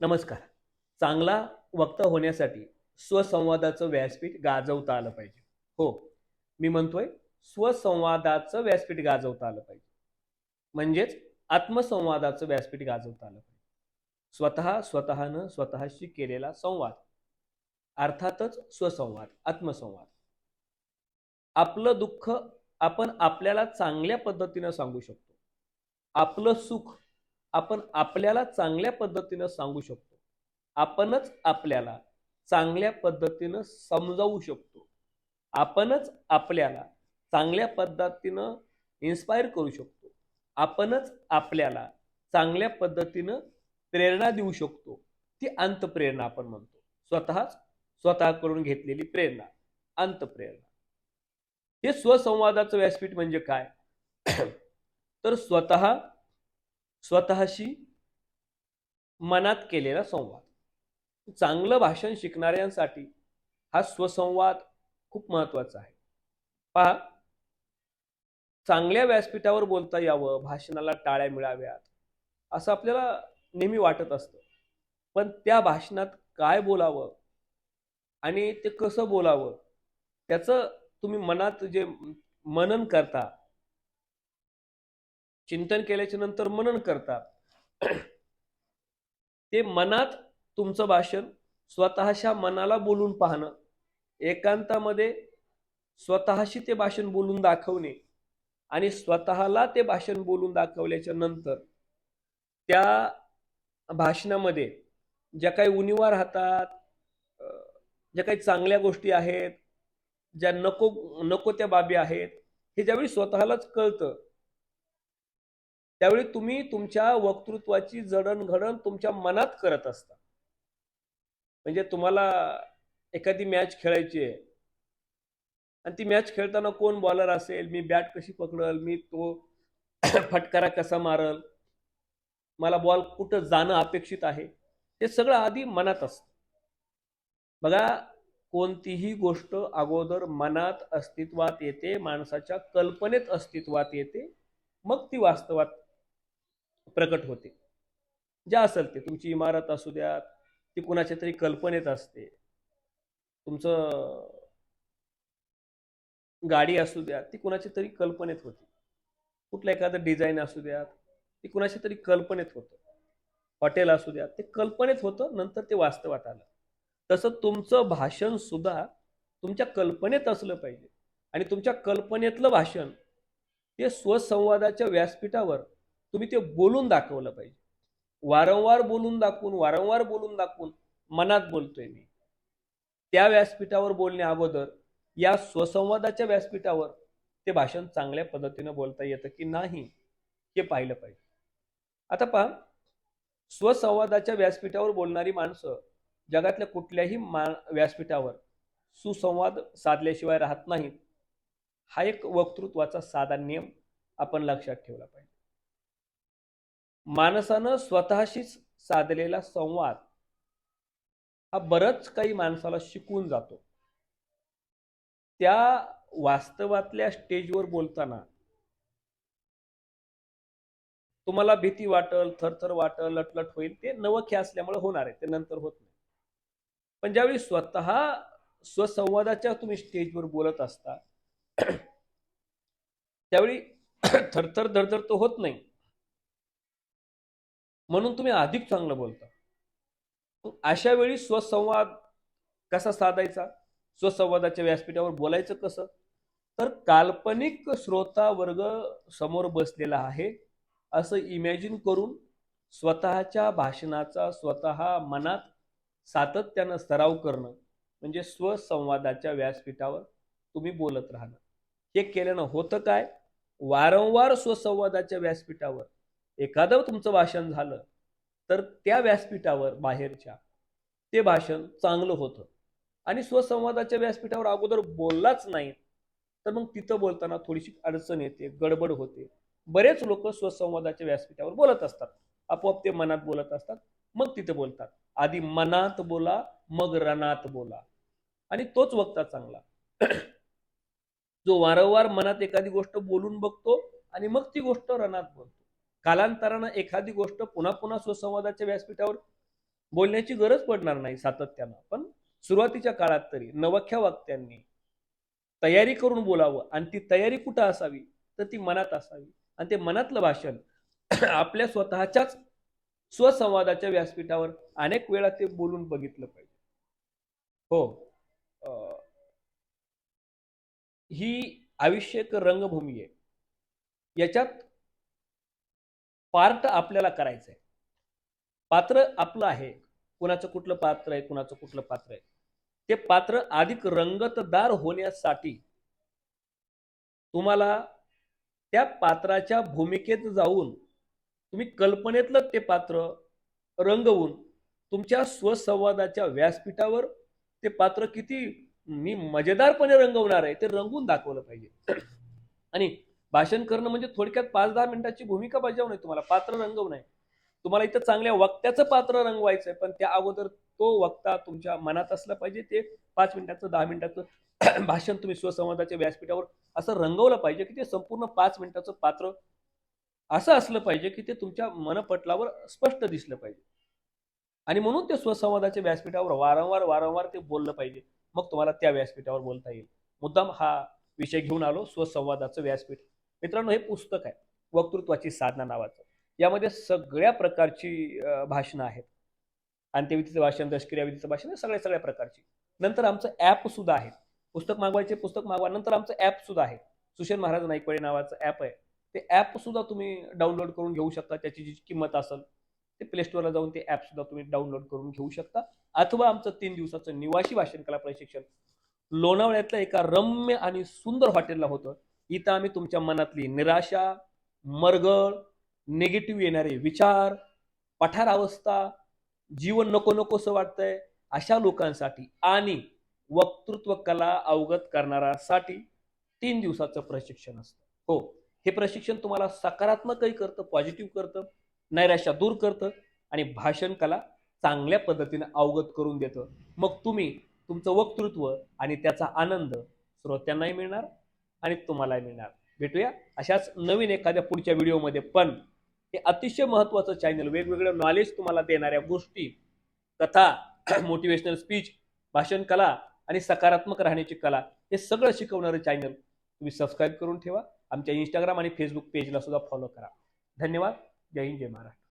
नमस्कार. चांगला वक्ता होण्यासाठी स्वसंवादाचं व्यासपीठ गाजवता आलं पाहिजे. हो मी म्हणतोय स्वसंवादाचं व्यासपीठ गाजवता आलं पाहिजे. म्हणजेच आत्मसंवादाचं व्यासपीठ गाजवता आलं पाहिजे. स्वतः स्वतःनं स्वतःशी केलेला संवाद. अर्थातच स्वसंवाद आत्मसंवाद. आपलं दुःख आपण आपल्याला चांगल्या पद्धतीनं सांगू शकतो. आपलं सुख आपण आपल्याला चांगल्या पद्धतीनं सांगू शकतो. आपणच आपल्याला चांगल्या पद्धतीनं समजावू शकतो. आपणच आपल्याला चांगल्या पद्धतीनं इन्स्पायर करू शकतो. आपणच आपल्याला चांगल्या पद्धतीनं प्रेरणा देऊ शकतो. ती अंतप्रेरणा आपण म्हणतो. स्वतःच स्वतःकडून घेतलेली प्रेरणा अंतप्रेरणा. हे स्वसंवादाचं व्यासपीठ म्हणजे काय? तर स्वतः स्वतःशी मनात केलेला संवाद. चांगलं भाषण शिकणाऱ्यांसाठी हा स्वसंवाद खूप महत्त्वाचा आहे. पहा चांगल्या व्यासपीठावर बोलता यावं भाषणाला टाळ्या मिळाव्यात असं आपल्याला नेहमी वाटत असतं. पण त्या भाषणात काय बोलावं आणि ते कसं बोलावं त्याचं तुम्ही मनात जे मनन करता चिंतन केल्याच्यानंतर मनन करता ते मनात तुमचं भाषण स्वतःच्या मनाला बोलून पाहणं एकांतामध्ये स्वतःशी ते भाषण बोलून दाखवणे आणि स्वतःला ते भाषण बोलून दाखवल्याच्या नंतर त्या भाषणामध्ये ज्या काही उणीवा राहतात ज्या काही चांगल्या गोष्टी आहेत ज्या नको नको त्या बाबी आहेत हे ज्यावेळी स्वतःलाच कळतं त्यावेळी तुम्ही तुमच्या वक्तृत्वाची जडणघडण तुमच्या मनात करत असता. म्हणजे तुम्हाला एखादी मॅच खेळायची आहे. आणि ती मॅच खेळताना कोण बॉलर असेल? मी बॅट कशी पकडल? मी तो फटकारा कसा मारल? मला बॉल कुठं जाणं अपेक्षित आहे? हे सगळं आधी मनात असतं. बघा कोणतीही गोष्ट अगोदर मनात अस्तित्वात येते माणसाच्या कल्पनेत अस्तित्वात येते मग ती वास्तवात प्रकट होते. ज्या असेल ते तुमची इमारत असू द्यात ती कुणाच्या तरी कल्पनेत असते. तुमचं गाडी असू द्या ती कुणाच्या तरी कल्पनेत होती. कुठलं एखादं डिझाईन असू द्यात ती कुणाच्या तरी कल्पनेत होतं. हॉटेल असू द्या ते कल्पनेत होतं नंतर ते वास्तवात आलं. तसं तुमचं भाषण सुद्धा तुमच्या कल्पनेत असलं पाहिजे. आणि तुमच्या कल्पनेतलं भाषण ते स्वसंवादाच्या व्यासपीठावर तुम्ही ते बोलून दाखवलं पाहिजे. वारंवार बोलून दाखवून वारंवार बोलून दाखवून मनात बोलतोय मी. त्या व्यासपीठावर बोलण्या अगोदर या स्वसंवादाच्या व्यासपीठावर ते भाषण चांगल्या पद्धतीनं बोलता येतं की नाही हे पाहिलं पाहिजे. आता पहा स्वसंवादाच्या व्यासपीठावर बोलणारी माणसं जगातल्या कुठल्याही मा व्यासपीठावर सुसंवाद साधल्याशिवाय राहत नाहीत. हा एक वक्तृत्वाचा साधा नियम आपण लक्षात ठेवला पाहिजे. माणसानं स्वतःशीच साधलेला संवाद हा बरंच काही माणसाला शिकून जातो. त्या वास्तवातल्या स्टेजवर बोलताना तुम्हाला भीती वाटल थरथर वाटल लटलट होईल ते नवखे असल्यामुळे होणार आहे ते नंतर होत नाही. पण ज्यावेळी स्वतः स्वसंवादाच्या तुम्ही स्टेजवर बोलत असता त्यावेळी थरथर धडधड तो होत नाही. म्हणून तुम्ही अधिक चांगलं बोलता. अशा वेळी स्वसंवाद कसा साधायचा? स्वसंवादाच्या व्यासपीठावर बोलायचं कसं? तर काल्पनिक श्रोता वर्ग समोर बसलेला आहे. असं इमॅजिन करून स्वतःच्या भाषणाचा स्वतः मनात सातत्यानं सराव करणं म्हणजे स्वसंवादाच्या व्यासपीठावर तुम्ही बोलत राहणं. हे केल्यानं होतं काय? वारंवार स्वसंवादाच्या व्यासपीठावर एखादं तुमचं भाषण झालं तर त्या व्यासपीठावर बाहेरच्या ते भाषण चांगलं होतं. आणि स्वसंवादाच्या व्यासपीठावर अगोदर बोललाच नाही तर मग तिथं बोलताना थोडीशी अडचण येते गडबड होते. बरेच लोक स्वसंवादाच्या व्यासपीठावर बोलत असतात. आपोआप ते मनात बोलत असतात मग तिथे बोलतात. आधी मनात बोला मग रणात बोला. आणि तोच वक्ता चांगला. जो वारंवार मनात एखादी गोष्ट बोलून बघतो आणि मग ती गोष्ट रणात बोलतो. कालांतरानं एखादी गोष्ट पुन्हा पुन्हा स्वसंवादाच्या व्यासपीठावर बोलण्याची गरज पडणार नाही सातत्यानं. पण सुरुवातीच्या काळात तरी नवख्या वाक्यांनी तयारी करून बोलावं आणि ती तयारी कुठं असावी तर ती मनात असावी. आणि ते मनातलं भाषण आपल्या स्वतःच्याच स्वसंवादाच्या व्यासपीठावर अनेक वेळा ते बोलून बघितलं पाहिजे. हो. अं, ही आयुष्य एक रंगभूमी आहे. याच्यात पार्ट आपल्याला करायचं आहे पात्र आपलं आहे. कुणाचं कुठलं पात्र आहे कुणाचं कुठलं पात्र आहे. ते पात्र अधिक रंगतदार होण्यासाठी तुम्हाला त्या पात्राच्या भूमिकेत जाऊन तुम्ही कल्पनेतलं ते पात्र रंगवून तुमच्या स्वसंवादाच्या व्यासपीठावर ते पात्र किती मी मजेदारपणे रंगवणार आहे ते रंगवून दाखवलं पाहिजे. आणि भाषण करणं म्हणजे थोडक्यात पाच दहा मिनिटाची भूमिका बजावणं आहे तुम्हाला पात्र रंगवणं आहे. तुम्हाला इथं चांगल्या वक्त्याचं पात्र रंगवायचं आहे पण त्या अगोदर तो वक्ता तुमच्या मनात असला पाहिजे ते पाच मिनिटाचं दहा मिनिटाचं भाषण तुम्ही स्वसंवादाच्या व्यासपीठावर असं रंगवलं पाहिजे की ते संपूर्ण पाच मिनिटाचं पात्र असं असलं पाहिजे की ते तुमच्या मनपटलावर स्पष्ट दिसलं पाहिजे. आणि म्हणून ते स्वसंवादाच्या व्यासपीठावर वारंवार वारंवार ते बोललं पाहिजे. मग तुम्हाला त्या व्यासपीठावर बोलता येईल. मुद्दाम हा विषय घेऊन आलो स्वसंवादाचं व्यासपीठ. मित्रांनो हे पुस्तक आहे वक्तृत्वाची साधना नावाचं. यामध्ये सगळ्या प्रकारची भाषणं आहेत. अंत्यविधीचं भाषण दशक्रियाविधीचं भाषण सगळ्या सगळ्या प्रकारची. नंतर आमचं ॲप सुद्धा आहे. पुस्तक मागवायचे पुस्तक मागवा नंतर आमचं ॲप सुद्धा आहे. सुशेन महाराज नाईकवाडे नावाचं ॲप आहे. ते ॲप सुद्धा तुम्ही डाउनलोड करून घेऊ शकता. त्याची जी किंमत असेल ते प्ले स्टोअरला जाऊन ते ॲप सुद्धा तुम्ही डाउनलोड करून घेऊ शकता. अथवा आमचं तीन दिवसाचं निवासी भाषण कला प्रशिक्षण लोणावळ्यातल्या एका रम्य आणि सुंदर हॉटेलला होतं. इथं आम्ही तुमच्या मनातली निराशा मरगळ निगेटिव्ह येणारे विचार पठार अवस्था जीवन नको नकोसं वाटतंय अशा लोकांसाठी आणि वक्तृत्व कला अवगत करणाऱ्यासाठी तीन दिवसाचं प्रशिक्षण असतं. हो हे प्रशिक्षण तुम्हाला सकारात्मकही करतं पॉझिटिव्ह करतं नैराश्या दूर करतं आणि भाषण कला चांगल्या पद्धतीने अवगत करून देतं. मग तुम्ही तुमचं वक्तृत्व आणि त्याचा आनंद श्रोत्यांनाही मिळणार आणि तुम्हालाही मिळणार. भेटूया अशाच नवीन एखाद्या पुढच्या व्हिडिओमध्ये. पण हे अतिशय महत्त्वाचं चॅनल वेगवेगळं नॉलेज तुम्हाला देणाऱ्या गोष्टी कथा मोटिवेशनल स्पीच भाषण कला आणि सकारात्मक राहण्याची कला हे सगळं शिकवणारं चॅनल तुम्ही सबस्क्राईब करून ठेवा. आमच्या इंस्टाग्राम आणि फेसबुक पेजला सुद्धा फॉलो करा. धन्यवाद. जय हिंद जय महाराष्ट्र.